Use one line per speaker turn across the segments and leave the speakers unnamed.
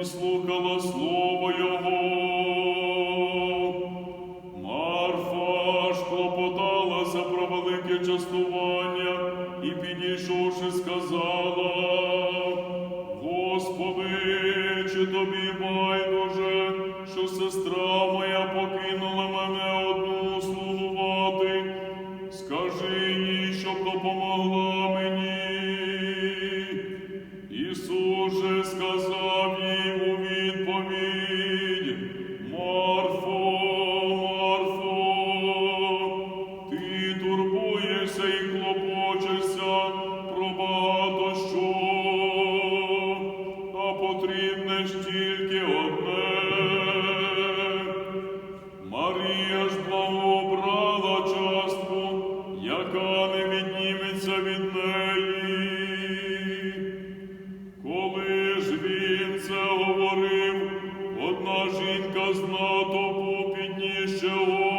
и слухала Слово. Його. Ненька знато попідніше.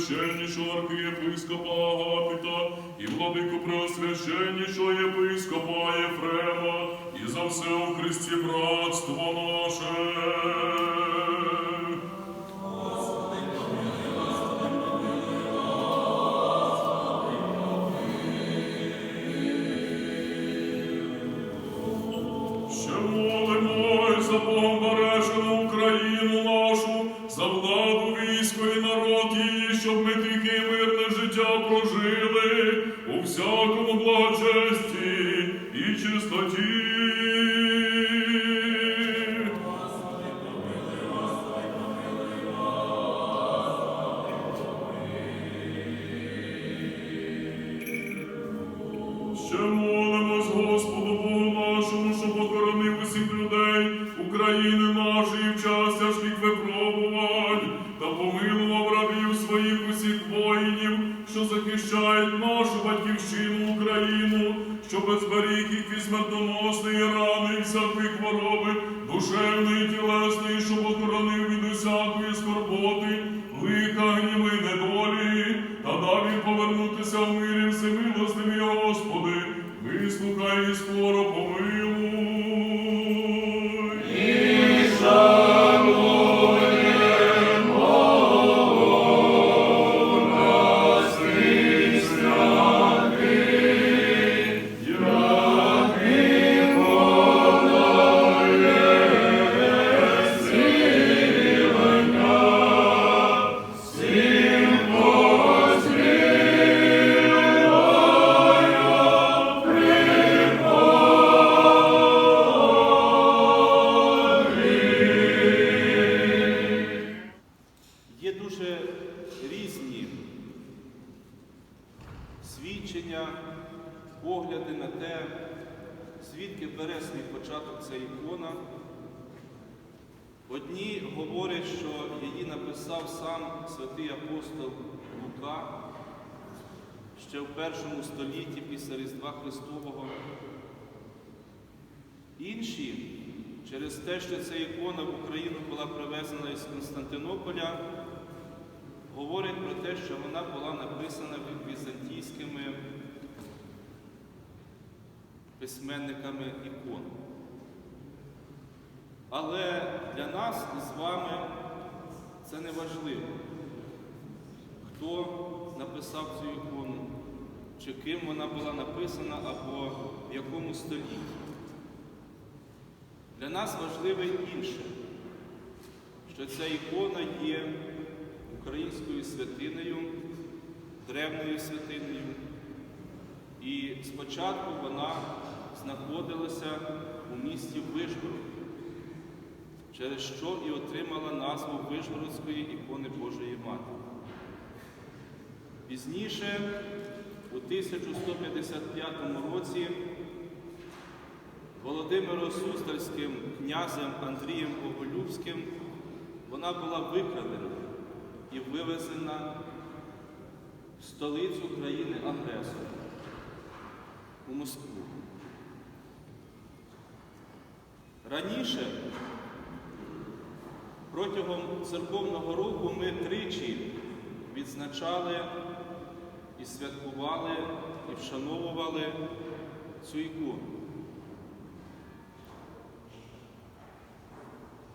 Преосвященнішого архієпископа Агапіта, і владику Преосвященнішого єпископа Єфрема, і за все у Христі братство наше. Божий в час тяжких випробувань та помилував рабів своїх усіх воїнів, що захищають нашу батьківщину Україну, що безберіг їх від смертоносної рани, і всякої хвороби, душевної
тілесної. Дуже різні свідчення, погляди на те, звідки бере свій початок ця ікона. Одні говорять, що її написав сам святий апостол Лука ще в першому столітті після Різдва Христового. Інші через те, що ця ікона в Україну була привезена із Константинополя, що вона була написана візантійськими письменниками ікон. Але для нас із вами це не важливо, хто написав цю ікону, чи ким вона була написана або в якому столітті. Для нас важливе інше, що ця ікона є українською святинею, древньою святинею, і спочатку вона знаходилася у місті Вишгород, через що і отримала назву Вишгородської ікони Божої Матері. Пізніше, у 1155 році, Володимиром Суздальським князем Андрієм Оголюбським вона була викрадена і вивезена столицю країни-агресора у Москву. Раніше, протягом церковного року, ми тричі відзначали і святкували, і вшановували цю ікону.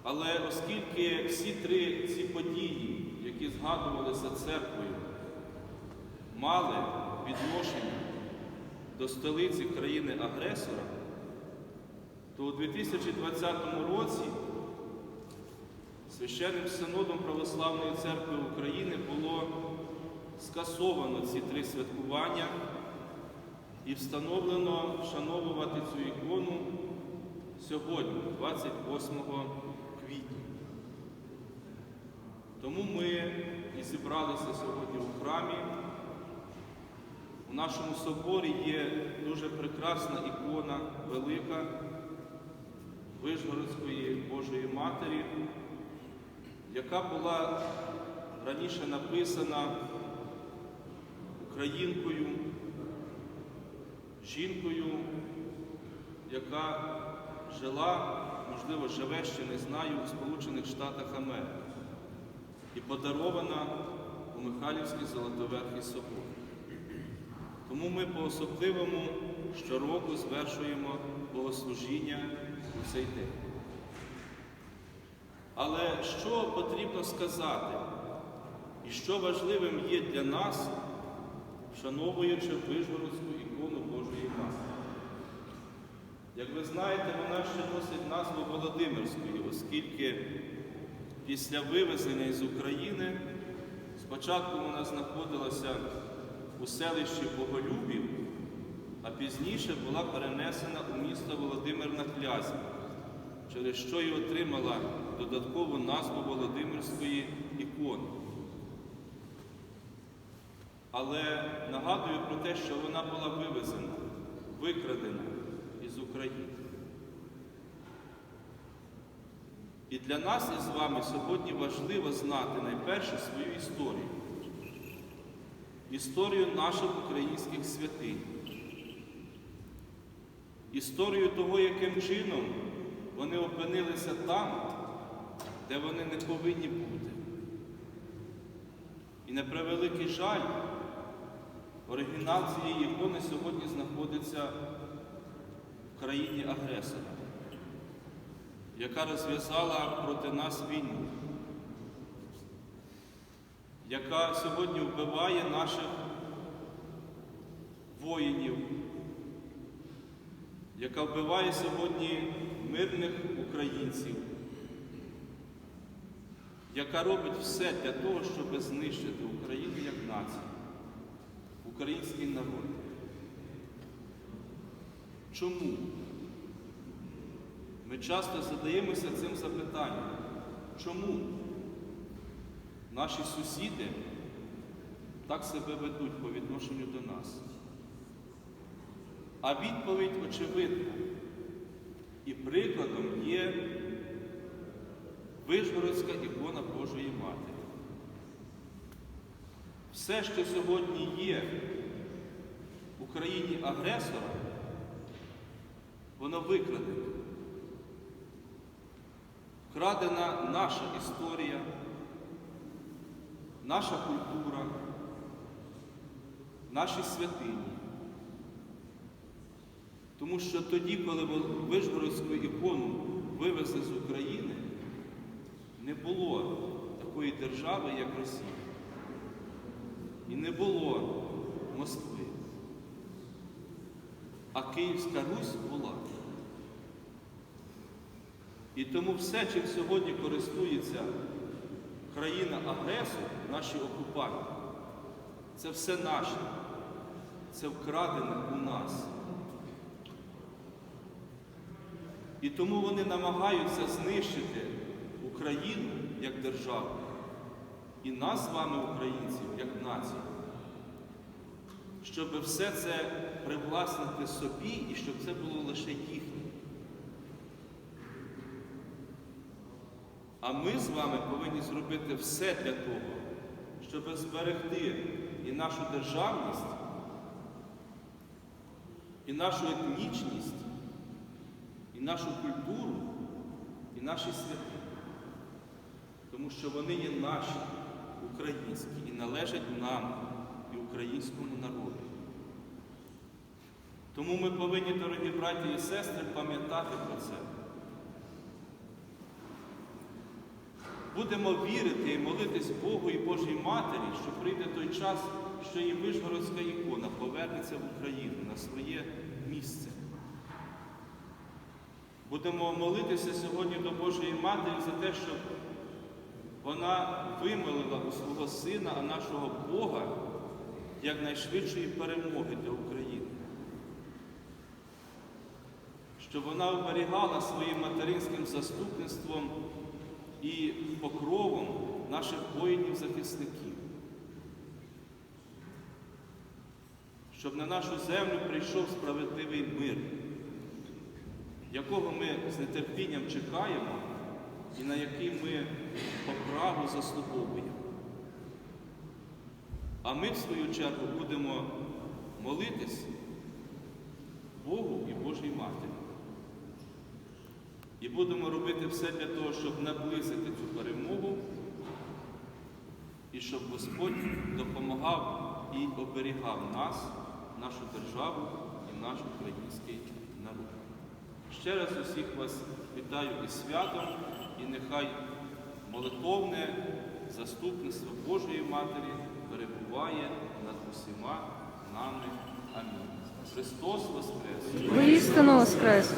Але оскільки всі три ці події, які згадувалися церквою, мали відношення до столиці країни-агресора, то у 2020 році Священним Синодом Православної церкви України було скасовано ці три святкування і встановлено вшановувати цю ікону сьогодні, 28 квітня. Тому ми і зібралися сьогодні у храмі. Нашому соборі є дуже прекрасна ікона, велика Вишгородської Божої Матері, яка була раніше написана українкою, жінкою, яка жила, можливо, живе ще не знаю, у Сполучених Штатах Америки і подарована у Михайлівський Золотоверхий собор. Тому ми по-особливому щороку звершуємо богослужіння у цей день. Але що потрібно сказати, і що важливим є для нас, вшановуючи Вишгородську ікону Божої Матері? Як ви знаєте, вона ще носить назву Володимирської, оскільки після вивезення із України спочатку вона знаходилася у селищі Боголюбів, а пізніше була перенесена у місто Володимир на Клязі, через що й отримала додаткову назву Володимирської ікони. Але нагадую про те, що вона була вивезена, викрадена із України. І для нас із вами сьогодні важливо знати найперше свою історію. Історію наших українських святинь. Історію того, яким чином вони опинилися там, де вони не повинні бути. І на превеликий жаль, оригінал цієї ікони сьогодні знаходиться в країні агресора, яка розв'язала проти нас війну, яка сьогодні вбиває наших воїнів, яка вбиває сьогодні мирних українців, яка робить все для того, щоб знищити Україну як націю, український народ. Чому? Ми часто задаємося цим запитанням. Чому наші сусіди так себе ведуть по відношенню до нас? А відповідь очевидна. І прикладом є Вишгородська ікона Божої Матері. Все, що сьогодні є в Україні агресора, воно викрадене. Вкрадена наша історія, наша культура, наші святині. Тому що тоді, коли Вишгородську ікону вивезли з України, не було такої держави, як Росія. І не було Москви. А Київська Русь була. І тому все, чим сьогодні користується країна-агресор, наші окупанти, це все наше, це вкрадене у нас. І тому вони намагаються знищити Україну як державу і нас з вами, українців, як націю, щоб все це привласнити собі і щоб це було лише їхнє. А ми з вами повинні зробити все для того, щоб зберегти і нашу державність, і нашу етнічність, і нашу культуру, і наші святи. Тому що вони є наші, українські, і належать нам і українському народу. Тому ми повинні, дорогі браті і сестри, пам'ятати про це. Будемо вірити і молитись Богу і Божій Матері, що прийде той час, що і Вишгородська ікона повернеться в Україну на своє місце. Будемо молитися сьогодні до Божої Матері за те, щоб вона вимолила у свого Сина, а нашого Бога якнайшвидшої перемоги для України. Щоб вона оберігала своїм материнським заступництвом і покровом наших воїнів-захисників. Щоб на нашу землю прийшов справедливий мир, якого ми з нетерпінням чекаємо і на який ми по праву заслуговуємо. А ми, в свою чергу, будемо молитись Богу і Божій Матері. І будемо робити все для того, щоб наблизити цю перемогу, і щоб Господь допомагав і оберігав нас, нашу державу і наш український народ. Ще раз усіх вас вітаю із святом, і нехай молитовне заступництво Божої Матері перебуває над усіма нами. Амінь. Христос Воскрес!
Воістину воскрес!